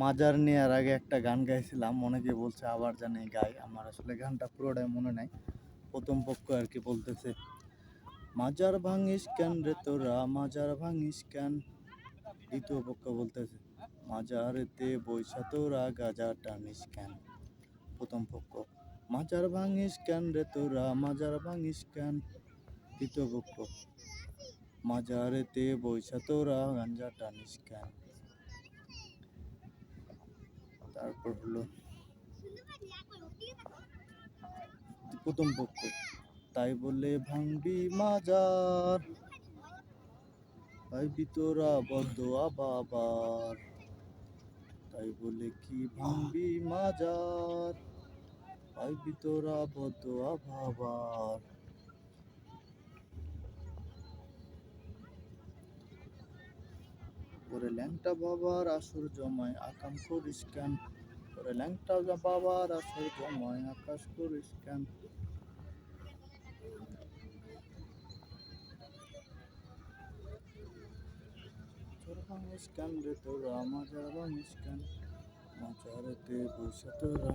মাজার নেওয়ার আগে একটা গান গাইছিলাম অনেকে বলছে আবার জানি গাই। আমার আসলে গানটা পুরোটাই মনে নাই। প্রথম পক্ষ আর কি বলতেছে, মাজার ভাঙিস কেন রে তোরা? মাজার ভাঙিস কেন? দ্বিতীয় পক্ষ বলতেছে, মাজারেতে বৈশা তোরা, গাজা টানিস কেন? প্রথম পক্ষ, মাজার ভাঙিস কেন রে তোরা? মাজার ভাঙিস কেন? তৃতীয় পক্ষ, মাজারেতে বৈশা তোরা গাঞ্জা টানিস কেন? তারপর হলো প্রথম পক্ষ। তাই বলে ভাঙবি মাজার, তাই তোরা বদ্ধ বাবার তাই বলে কি ভাঙবি মাজার, তাই তোরা বদ্ধ বাবার ওরে ল্যাংটা বাবার আসর জমায়, আকাম করিস কেন? ওরে ল্যাংটা বাবার আসর জমায়, আকাশ করিস কেন? তোর ভাঙিস কেন রে তোরা? মাজার ভাঙিস কেন? মাজারেতে বসে তোরা।